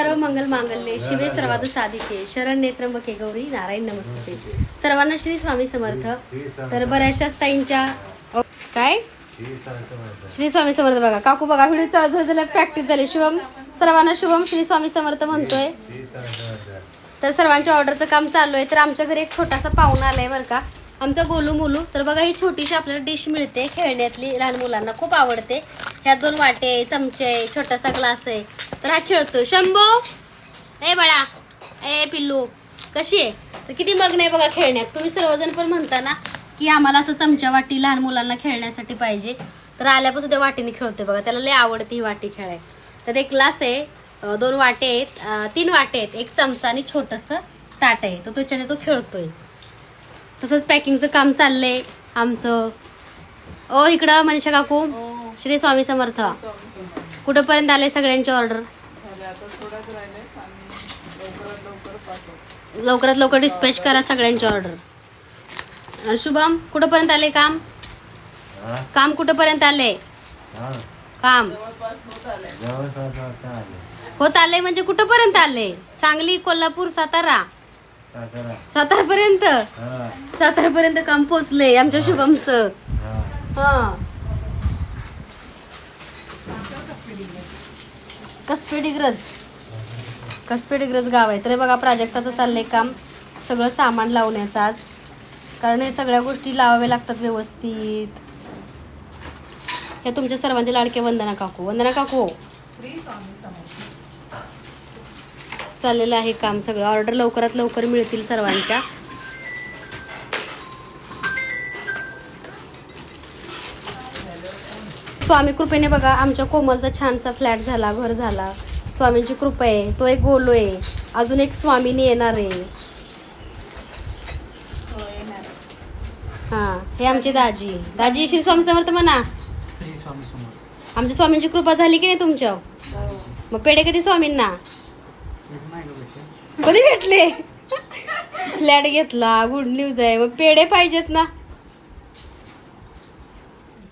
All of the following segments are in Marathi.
सर्व मंगल मांगल्ये. शिवे सर्वाद साधिके. शरण नेत्रंबके गौरी. नारायण नमस्ते. सर्वांना श्री स्वामी समर्थ. तर बऱ्याचशाच ताईंच्या काय? श्री स्वामी समर्थ बघा. काकू बघा व्हिडिओ चालू झाला प्रॅक्टिस झाली. शुभम सर्वांना शुभम श्री स्वामी समर्थ म्हणतोय. तर सर्वांच्या ऑर्डरचं काम चालू आहे. तर आमच्या घरी एक छोटासा पाहुणा आलाय बरं का. आमचा गोलू मोलू. तर बघा ही छोटीशी आपल्याला डिश मिळते. खेळण्यातली लहान मुलांना खूप आवडते. ह्यात दोन वाटे आहे, चमचे आहे, छोटासा ग्लास आहे. तर हा खेळतो शंभो ए बाळा ए पिल्लू कशी आहे? तर किती मग्न आहे बघा खेळण्यात. तुम्ही सर्वजण पण म्हणता ना की आम्हाला असं चमचा वाटी लहान मुलांना खेळण्यासाठी पाहिजे. तर आल्यापासून त्या वाटीने खेळते बघा. त्याला लय आवडते ही वाटी खेळाय तर एक ग्लास आहे दोन वाटे आहेत तीन वाटे आहेत. एक चमचा आणि छोटंसं ताट आहे. तर त्याच्याने तो खेळतोय. तसंच पॅकिंगचं काम चाललंय आमचं. ओ इकडं मनीषा काकू. श्री स्वामी समर्थ. कुठंपर्यंत आले सगळ्यांची ऑर्डर? लवकरात लवकर डिस्पॅच करा सगळ्यांची ऑर्डर शुभम कुठंपर्यंत आले काम? काम कुठंपर्यंत आले? काम. होत आले. म्हणजे कुठंपर्यंत आले? सांगली कोल्हापूर सातारा? सातारा. पर्यंत सातारा पर्यंत काम पोचले आमच्या शुभमचं. हा. कसपेडिग्रज कसपेडिग्रज गाव आहे. तर बघा प्राजक्ताचं चाललंय काम. सगळं सामान लावण्याचं आज. कारण हे सगळ्या गोष्टी लावाव्या लागतात व्यवस्थित. हे तुमच्या सर्वांचे लाडके वंदना काकू. वंदना काकू हो. चाललेलं आहे काम सगळं. ऑर्डर लवकरात लवकर मिळतील सर्वांच्या. स्वामी कृपेने बघा आमच्या कोमलचा छानसा फ्लॅट झाला घर झाला. स्वामींची कृपा आहे. तो एक गोलो आहे. अजून एक स्वामीनी येणार आहे. हा हे आमचे दाजी. दाजी श्री स्वामी समर्थ म्हणा. श्री स्वामी समोर आमच्या स्वामींची कृपा झाली की नाही तुमच्या? मग पेढे कधी स्वामींना? कधी भेटले? फ्लॅट घेतला गुड न्यूज आहे. मग पेढे पाहिजेत ना.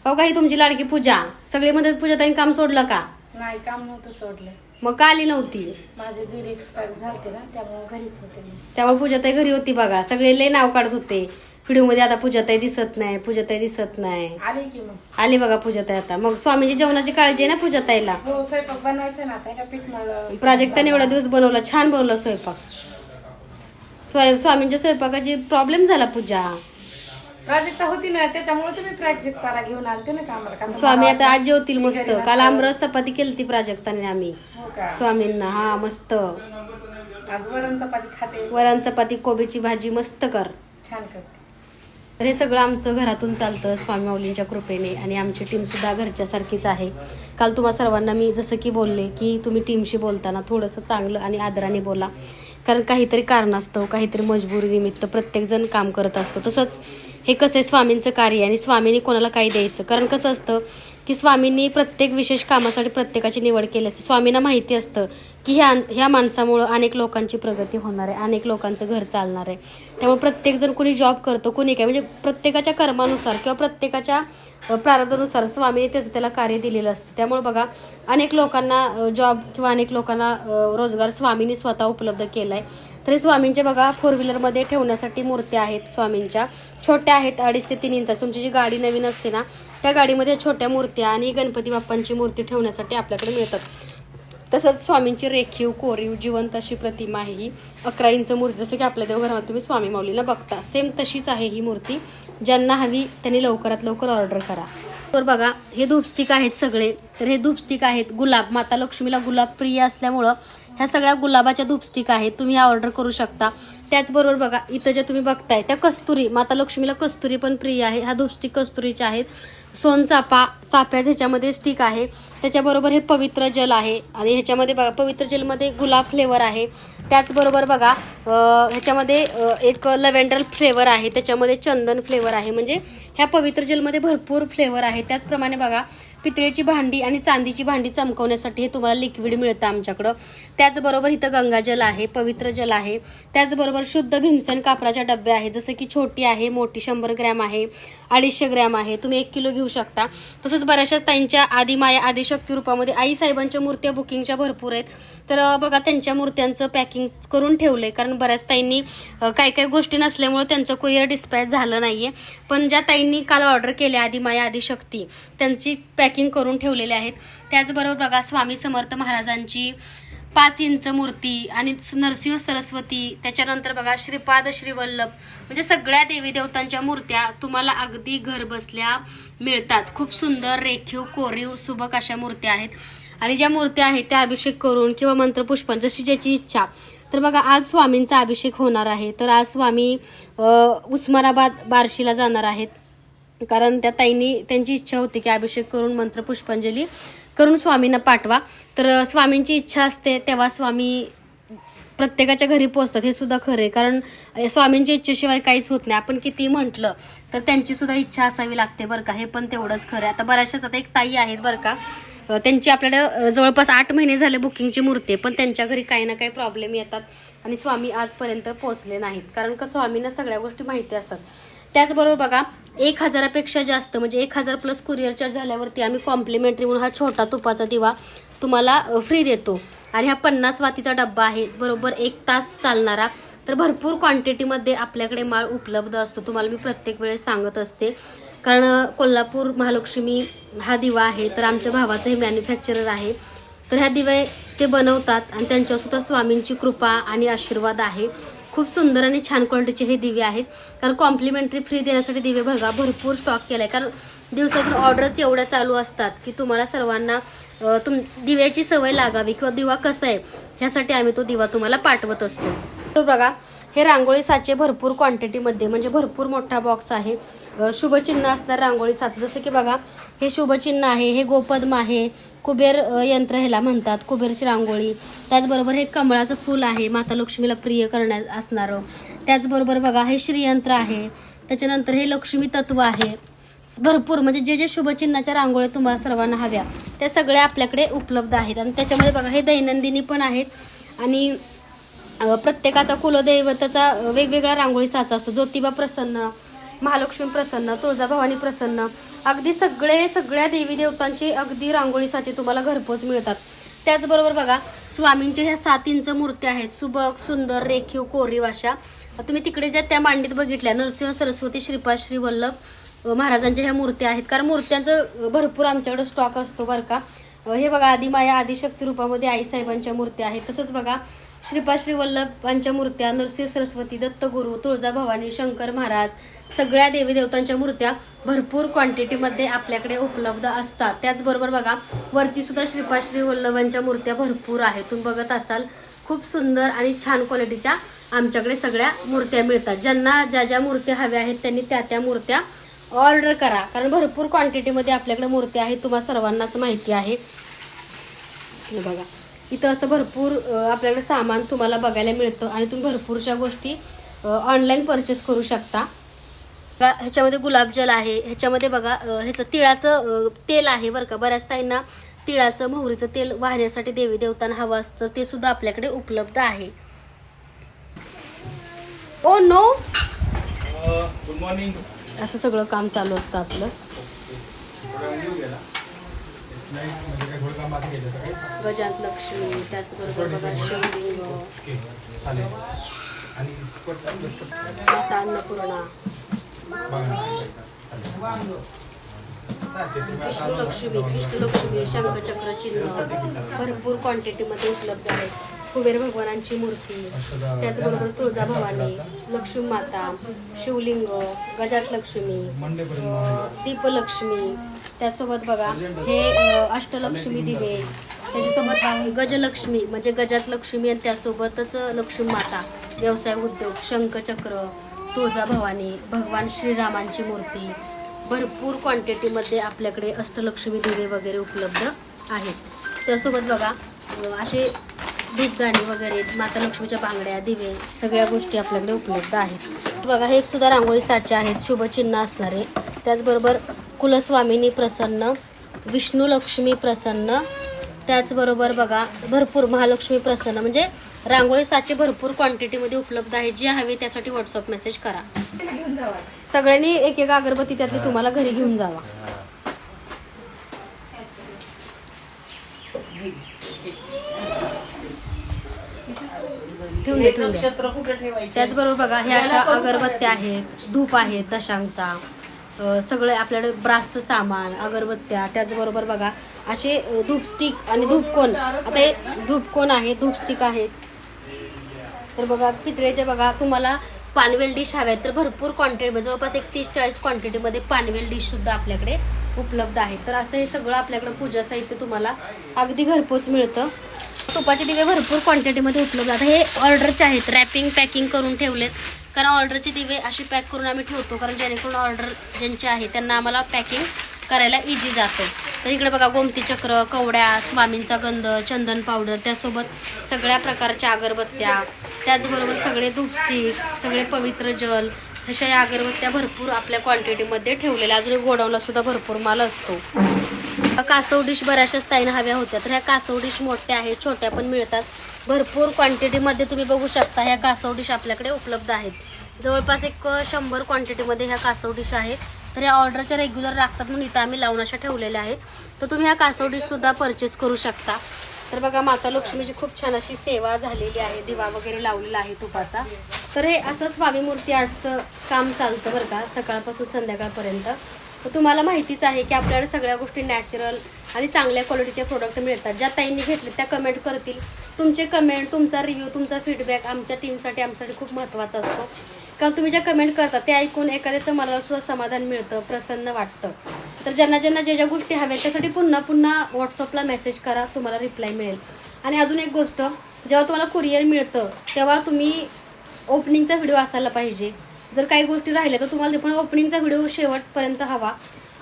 हो काही तुमची लाडकी पूजा. सगळी मदत पूजा ताई काम सोडलं का? नाही काम नव्हतं सोडलं. मग का आली नव्हती? माझे दीड एक्सपायर झाले ना त्यामुळे घरीच होते मी. त्यामुळे पूजाताई घरी होती बघा. सगळे लय नाव काढत होते. व्हिडिओमध्ये आता पूजाताई दिसत नाही पूजाताई दिसत नाही. आले की मग. आली बघा पूजाताई आता. मग स्वामीची जेवणाची काळजी आहे ना पूजाताईला? हो स्वयंपाक बनवायचा ना आता का पीठ मळलं. प्राजक्ताने एवढा दिवस बनवला छान बनवला स्वयंपाक. स्वयं स्वामींच्या स्वयंपाकाची प्रॉब्लेम झाला पूजा. प्राजक्ता होती ना त्याच्यामुळे तुम्ही प्राजक्ताला घेऊन आलते ना कामाला. कारण स्वामी मला आता आज जेवतील मस्त. काल आमरस चपाती केलती प्राजक्ताने आम्ही. हो का? स्वामींना हा मस्त. आज वरण चपाती खाते. वरण चपाती कोबीची भाजी मस्त कर. छान करते तर हे सगळं आमचं घरातून चालतं स्वामी माऊलींच्या कृपेने. आणि आमची टीम सुद्धा घरच्यासारखीच आहे. काल तुम्हा सर्वांना मी जसं की बोलले की तुम्ही टीमशी बोलताना थोडंसं चांगलं आणि आदराने बोला. कारण काहीतरी कारणास्तव काहीतरी मजबुरी निमित्त प्रत्येकजण काम करत असतो. तसंच हे कसं आहे स्वामींचं कार्य आणि स्वामींनी कोणाला काही द्यायचं. कारण कसं असतं की स्वामींनी प्रत्येक विशेष कामासाठी प्रत्येकाची निवड केली असते. स्वामींना माहिती असतं की ह्या ह्या माणसामुळं अनेक लोकांची प्रगती होणार आहे अनेक लोकांचं घर चालणार आहे. त्यामुळे प्रत्येकजण कोणी जॉब करतो कोणी काय म्हणजे प्रत्येकाच्या कर्मानुसार किंवा प्रत्येकाच्या प्रारब्धानुसार स्वामीने त्याचं त्याला कार्य दिलेलं असतं. त्यामुळे बघा अनेक लोकांना जॉब किंवा अनेक लोकांना रोजगार स्वामींनी स्वतः उपलब्ध केला आहे तरी स्वामींचे बघा फोर व्हीलरमध्ये ठेवण्यासाठी मूर्त्या आहेत स्वामींच्या. छोट्या आहेत अडीच ते तीन इंच तुमची जी गाडी नवीन असते ना त्या गाडीमध्ये छोट्या मूर्त्या आणि गणपती बाप्पांची मूर्ती ठेवण्यासाठी आपल्याकडे मिळतात. तसंच स्वामींची रेखीव कोरीव जिवंत अशी प्रतिमा आहे ही. अकरा इंच मूर्ती जसं की आपल्या देवघरात तुम्ही स्वामी माऊलीला बघता. सेम तशीच आहे ही मूर्ती. ज्यांना हवी त्यांनी लवकरात लवकर ऑर्डर करा. तर बघा हे धूपस्टिक आहेत सगळे. तर हे धूपस्टिक आहेत गुलाब. माता लक्ष्मीला गुलाब प्रिय असल्यामुळं ह्या सगळ्या गुलाबाच्या धूपस्टिक आहेत. तुम्ही ह्या ऑर्डर करू शकता. त्याचबरोबर बघा इथं ज्या तुम्ही बघताय त्या कस्तुरी. माता लक्ष्मीला कस्तुरी पण प्रिय आहे. ह्या धूपस्टिक कस्तुरीच्या आहेत. सोनचापा चाप्या ह्याच्यामध्ये स्टिक आहे. त्याच्याबरोबर हे पवित्र जल आहे. आणि ह्याच्यामध्ये बघा पवित्र जलमध्ये गुलाब फ्लेवर आहे. त्याचबरोबर बघा ह्याच्यामध्ये एक लव्हेंडर फ्लेवर आहे. त्याच्यामध्ये चंदन फ्लेवर आहे. म्हणजे ह्या पवित्र जलमध्ये भरपूर फ्लेवर आहे. त्याचप्रमाणे बघा पितळेची भांडी आणि चांदीची भांडी चमकवण्यासाठी हे तुम्हाला लिक्विड मिळतं आमच्याकडं. त्याचबरोबर इथं गंगाजल आहे पवित्र जल आहे. त्याचबरोबर शुद्ध भीमसेन कापराच्या डब्या आहे जसं की छोटी आहे मोठी शंभर ग्रॅम आहे अडीचशे ग्रॅम आहे. तुम्ही एक किलो घेऊ शकता. तसंच बऱ्याचशाच ताईंच्या आदिमाया आदिशक्ती रूपामध्ये आई साहेबांच्या मूर्त्या बुकिंगच्या भरपूर आहेत. तर बघा त्यांच्या मूर्त्यांचं पॅकिंग करून ठेवलंय. कारण बऱ्याच ताईंनी काही काही गोष्टी नसल्यामुळे त्यांचं कुरिअर डिस्पॅच झालं नाहीये. पण ज्या ताईंनी काल ऑर्डर केल्या आधी माया आधी शक्ती त्यांची पॅकिंग करून ठेवलेली आहेत. त्याचबरोबर बघा स्वामी समर्थ महाराजांची पाच इंच मूर्ती आणि नरसिंह सरस्वती त्याच्यानंतर बघा श्रीपाद श्रीवल्लभ म्हणजे सगळ्या देवी देवतांच्या मूर्त्या तुम्हाला अगदी घर बसल्या मिळतात. खूप सुंदर रेखीव कोरीव सुबक अशा मूर्त्या आहेत. आणि ज्या मूर्त्या आहेत त्या अभिषेक करून किंवा मंत्रपुष्पण जशी ज्याची इच्छा. तर बघा आज स्वामींचा अभिषेक होणार आहे. तर आज स्वामी उस्मानाबाद बार्शीला जाणार आहेत. कारण त्या ताईंनी त्यांची इच्छा होती की अभिषेक करून मंत्र पुष्पांजली करून स्वामींना पाठवा. तर स्वामींची इच्छा असते तेव्हा स्वामी प्रत्येकाच्या घरी पोचतात हे सुद्धा खरं आहे. कारण स्वामींच्या इच्छेशिवाय काहीच होत नाही. आपण किती म्हटलं तर त्यांची सुद्धा इच्छा असावी लागते बरं का. हे पण तेवढंच खरं आहे. आता बऱ्याचशाच आता एक ताई आहेत बरं का. त्यांची आपल्याला जवळपास आठ महिने झाले बुकिंगची मूर्ती आहे पण त्यांच्या घरी काही ना काही प्रॉब्लेम येतात आणि स्वामी आजपर्यंत पोहोचले नाहीत. कारण का स्वामींना सगळ्या गोष्टी माहिती असतात. त्याचबरोबर बघा एक हजारापेक्षा जास्त म्हणजे एक हजार प्लस कुरिअर चार्ज झाल्यावरती आम्ही कॉम्प्लिमेंटरी म्हणून हा छोटा तुपाचा दिवा तुम्हाला फ्री देतो. आणि हा पन्नास वातीचा डब्बा आहे बरोबर एक तास चालणारा. तर भरपूर क्वांटिटीमध्ये आपल्याकडे माल उपलब्ध असतो. तुम्हाला मी प्रत्येक वेळेस सांगत असते. कारण कोल्हापूर महालक्ष्मी हा दिवा आहे तर आमच्या भावाचं हे मॅन्युफॅक्चरर आहे. तर ह्या दिवे ते बनवतात आणि त्यांच्यासुद्धा स्वामींची कृपा आणि आशीर्वाद आहे. खूप सुंदर आणि छान क्वालिटीचे हे दिवे आहेत. कारण कॉम्प्लिमेंटरी फ्री देण्यासाठी दिवे बघा भरपूर स्टॉक केलाय. कारण दिवसातून ऑर्डर्स एवढ्या चालू असतात की तुम्हाला सर्वांना तुम दिव्याची सवय लागावी किंवा दिवा कसा आहे ह्यासाठी आम्ही तो दिवा तुम्हाला पाठवत असतो. बघा हे रांगोळी साचे भरपूर क्वांटिटीमध्ये म्हणजे भरपूर मोठा बॉक्स आहे. शुभचिन्ह असणार रांगोळी साचे जसं की बघा हे शुभचिन्ह आहे हे गोपद्म आहे कुबेर यंत्र ह्याला म्हणतात कुबेरची रांगोळी. त्याचबरोबर हे कमळाचं फूल आहे माता लक्ष्मीला प्रिय करण्या असणारं. त्याचबरोबर बघा हे श्रीयंत्र आहे त्याच्यानंतर हे लक्ष्मी तत्व आहे. भरपूर म्हणजे जे जे शुभचिन्हाच्या रांगोळ्या तुम्हाला सर्वांना हव्या त्या सगळ्या आपल्याकडे उपलब्ध आहेत. आणि त्याच्यामध्ये बघा हे दैनंदिनी पण आहेत. आणि प्रत्येकाचा कुलदैवताचा वेगवेगळा रांगोळी साचा असतो. ज्योतिबा प्रसन्न महालक्ष्मी प्रसन्न तुळजाभवानी प्रसन्न. अगदी सगळे सगळ्या देवी देवतांचे अगदी रांगोळी साचे तुम्हाला घरपोच मिळतात. त्याचबरोबर बघा स्वामींच्या ह्या सात इंच मूर्त्या आहेत. सुबक सुंदर रेखीव कोरीव अशा तुम्ही तिकडे ज्या त्या मांडीत बघितल्या नरसिंह सरस्वती श्रीपाद श्री वल्लभ महाराजांच्या ह्या मूर्त्या आहेत. कारण मूर्त्यांचं भरपूर आमच्याकडे स्टॉक असतो बरं का. हे बघा आदिमाया आदिशक्ती रूपामध्ये आईसाहेबांच्या मूर्त्या आहेत. तसंच बघा श्रीपाद श्री वल्लभांच्या मूर्त्या नरसिंह सरस्वती दत्तगुरू तुळजाभवानी शंकर महाराज सगळ्या देवी देवतांच्या मूर्त्या भरपूर क्वांटिटीमध्ये आपल्याकडे उपलब्ध असतात. त्याचबरोबर बघा वरती सुद्धा श्रीपाद श्री वल्लभांच्या मूर्त्या भरपूर आहेत. तुम्ही बघत असाल खूप सुंदर आणि छान क्वालिटीच्या आमच्याकडे सगळ्या मूर्त्या मिळतात. ज्यांना ज्या ज्या मूर्त्या हव्या आहेत त्यांनी त्या त्या मूर्त्या ऑर्डर करा. कारण भरपूर क्वांटिटीमध्ये आपल्याकडे मूर्त्या आहेत तुम्हाला सर्वांनाच माहिती आहे. बघा. इथं असं भरपूर आपल्याकडे सामान तुम्हाला बघायला मिळतं आणि तुम्ही भरपूरशा गोष्टी ऑनलाईन परचेस करू शकता. ह्याच्यामध्ये गुलाबजल आहे ह्याच्यामध्ये बघा ह्याचं तिळाचं तेल आहे बरं का. बऱ्याच ताईंना तिळाचं मोहरीचं तेल वाहण्यासाठी देवी देवतांना हवं असतं ते सुद्धा आपल्याकडे उपलब्ध आहे. Oh no! गुड मॉर्निंग असं सगळं काम चालू असतं आपलं. गजांत लक्ष्मी त्याचबरोबर बघा शिवलिंग. अन्नपूर्णा. विष्णुलक्ष्मी विष्णुलक्ष्मी शंखचक्र चिन्ह. भरपूर क्वांटिटीमध्ये उपलब्ध आहेत कुबेर भगवानांची मूर्ती त्याचबरोबर तुळजाभवानी लक्ष्मी माता शिवलिंग गजात लक्ष्मी दीपलक्ष्मी. त्यासोबत बघा हे अष्टलक्ष्मी दिवे त्याच्यासोबत गजलक्ष्मी म्हणजे गजात लक्ष्मी आणि त्यासोबतच लक्ष्मी माता व्यवसाय उद्योग शंखचक्र तुळजाभवानी भगवान श्रीरामांची मूर्ती भरपूर क्वांटिटीमध्ये आपल्याकडे अष्टलक्ष्मी दिवे वगैरे उपलब्ध आहेत. त्यासोबत बघा असे धूपदाणी वगैरे माता लक्ष्मीच्या बांगड्या दिवे सगळ्या गोष्टी आपल्याकडे उपलब्ध आहेत. बघा हे सुद्धा रांगोळी साचे आहेत शुभचिन्ह असणारे. त्याचबरोबर कुलस्वामिनी प्रसन्न विष्णू लक्ष्मी प्रसन्न त्याचबरोबर बघा भरपूर महालक्ष्मी प्रसन्न म्हणजे रांगोळी साचे भरपूर क्वांटिटीमध्ये उपलब्ध आहेत. जे हवे त्यासाठी व्हॉट्सअप मेसेज करा. सगळ्यांनी एक एक अगरबत्ती त्यातली तुम्हाला घरी घेऊन जावा. ठेवून ठेवून त्याचबरोबर बघा ह्या अशा अगरबत्त्या आहेत धूप आहेत दशांचा. सगळे आपल्याकडे ब्रास्त सामान अगरबत्त्या. त्याचबरोबर बघा असे अ, धूप स्टिक आणि धूपकोन आता हे धूपकोन आहे? धूप स्टिक आहेत तर बघा पितळेचे बघा तुम्हाला पानवेल डिश हव्यात तर भरपूर क्वांटिटी म्हणजे जवळपास एक तीस चाळीस क्वांटिटीमध्ये पानवेल डिश सुद्धा आपल्याकडे उपलब्ध आहे. तर असं हे सगळं आपल्याकडे पूजा साहित्य तुम्हाला अगदी घरपोच मिळतं. तुपाचे दिवे भरपूर क्वांटिटीमध्ये उपलब्ध आहेत. हे ऑर्डरचे आहेत. रॅपिंग पॅकिंग करून ठेवलेत. कारण ऑर्डरचे दिवे असे पॅक करून आम्ही ठेवतो. कारण जेणेकरून ऑर्डर ज्यांचे आहे त्यांना आम्हाला पॅकिंग करायला इझी जातो. तर इकडे बघा गोमती चक्र कवड्या स्वामींचा गंध चंदन पावडर त्यासोबत सगळ्या प्रकारच्या अगरबत्त्या त्याचबरोबर सगळे धूपस्टिक सगळे पवित्र जल अशा या अगरबत्त्या भरपूर आपल्या क्वांटिटीमध्ये ठेवलेल्या अजून गोडाऊनला सुद्धा भरपूर माल असतो. कासव डिश बऱ्याचशा स्थायीनं हव्या होत्या. तर ह्या कासव डिश मोठ्या आहेत छोट्या पण मिळतात. भरपूर क्वांटिटीमध्ये तुम्ही बघू शकता ह्या कासव डिश आपल्याकडे उपलब्ध आहेत. जवळपास एक शंभर क्वांटिटीमध्ये ह्या कासव डिश आहेत. तर या ऑर्डरच्या रेग्युलर लागतात म्हणून इथं आम्ही लावून अशा ठेवलेल्या आहेत. तर तुम्ही ह्या कासवडीसुद्धा परचेस करू शकता. तर बघा माता लक्ष्मीची खूप छान अशी सेवा झालेली आहे. दिवा वगैरे लावलेला आहे तुपाचा. तर हे असं स्वामी मूर्ती आर्टचं काम चालतं बरं का सकाळपासून संध्याकाळपर्यंत. तर तुम्हाला माहितीच आहे की आपल्याकडे सगळ्या गोष्टी नॅचरल आणि चांगल्या क्वालिटीचे प्रोडक्ट मिळतात. ज्या ताईंनी घेतले त्या कमेंट करतील. तुमचे कमेंट तुमचा रिव्ह्यू तुमचा फीडबॅक आमच्या टीमसाठी आमच्यासाठी खूप महत्त्वाचा असतो. कारण तुम्ही ज्या कमेंट करता ते ऐकून एखाद्याचं मनाला सुद्धा समाधान मिळतं प्रसन्न वाटतं. तर ज्यांना ज्यांना ज्या ज्या गोष्टी हव्या त्यासाठी पुन्हा पुन्हा व्हॉट्सअपला मेसेज करा तुम्हाला रिप्लाय मिळेल. आणि अजून एक गोष्ट जेव्हा तुम्हाला कुरिअर मिळतं तेव्हा तुम्ही ओपनिंगचा व्हिडिओ असायला पाहिजे. जर काही गोष्टी राहिल्या तर तुम्हाला ते पण ओपनिंगचा व्हिडिओ शेवटपर्यंत हवा.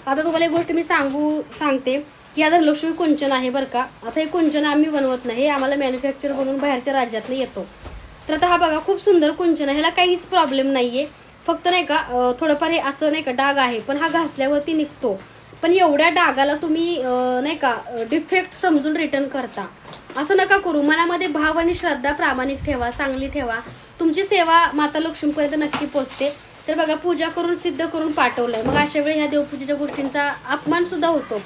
आता तुम्हाला एक गोष्ट मी सांगू सांगते की आता लक्ष्मी कुंचन आहे बरं का. आता हे कुंचन आम्ही बनवत नाही हे आम्हाला मॅन्युफॅक्चर बनवून बाहेरच्या राज्यातनं येतो. तर आता हा बघा खूप सुंदर कुंचन आहे. ह्याला काहीच प्रॉब्लेम नाहीये. फक्त नाही का थोडंफार हे असं नाही का डाग आहे. पण हा घासल्यावरती निघतो. पण एवढ्या डागाला तुम्ही नाही का डिफेक्ट समजून रिटर्न करता. असं नका करू. मनामध्ये भाव आणि श्रद्धा प्रामाणिक ठेवा चांगली ठेवा. तुमची सेवा माता लक्ष्मीपर्यंत नक्की पोचते. तर बघा पूजा करून सिद्ध करून पाठवलंय. मग अशा वेळी ह्या देवपूजेच्या गोष्टींचा अपमान सुद्धा होतो.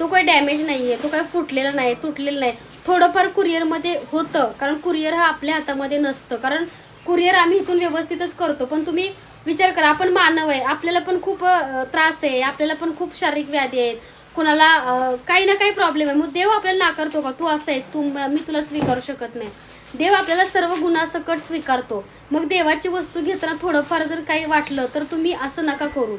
तो काही डॅमेज नाहीये. तो काही फुटलेला नाही तुटलेला नाही. थोडंफार कुरिअरमध्ये होतं. कारण कुरिअर हा आपल्या हातामध्ये नसतं. कारण कुरिअर आम्ही इथून व्यवस्थितच करतो. पण तुम्ही विचार करा आपण मानव आहे. आपल्याला पण खूप त्रास आहे. आपल्याला पण खूप शारीरिक व्याधी आहेत. कुणाला काही ना काही प्रॉब्लेम आहे. मग देव आपल्याला नाकारतो का? तू असं आहेस. तू मी तुला स्वीकारू शकत नाही. देव आपल्याला सर्व गुणासकट स्वीकारतो. मग देवाची वस्तू घेताना थोडंफार जर काही वाटलं तर तुम्ही असं नका करू.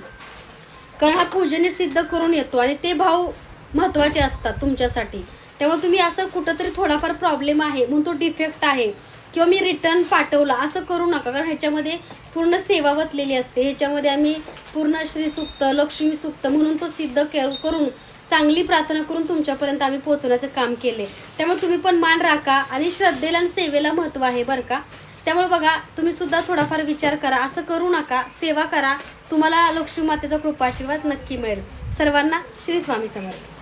कारण हा पूजेने सिद्ध करून येतो. आणि ते भाव महत्त्वाचे असतात तुमच्यासाठी. तेव्हा तुम्ही असं कुठंतरी थोडाफार प्रॉब्लेम आहे म्हणून तो डिफेक्ट आहे. किंवा मी रिटर्न पाठवला असं करू नका. कारण ह्याच्यामध्ये पूर्ण सेवा वतलेली असते. ह्याच्यामध्ये आम्ही पूर्ण श्री सुक्त लक्ष्मी सुक्त म्हणून तो सिद्ध करून चांगली प्रार्थना करून तुमच्यापर्यंत आम्ही पोहोचवण्याचं काम केले त्यामुळे तुम्ही पण मान राखा आणि श्रद्धेला आणि सेवेला महत्त्व आहे बरं का? त्यामुळे बघा तुम्ही सुद्धा थोडाफार विचार करा. असं करू नका. सेवा करा. तुम्हाला लक्ष्मी मातेचा कृपा आशीर्वाद नक्की मिळेल. सर्वांना श्री स्वामी समर्थ.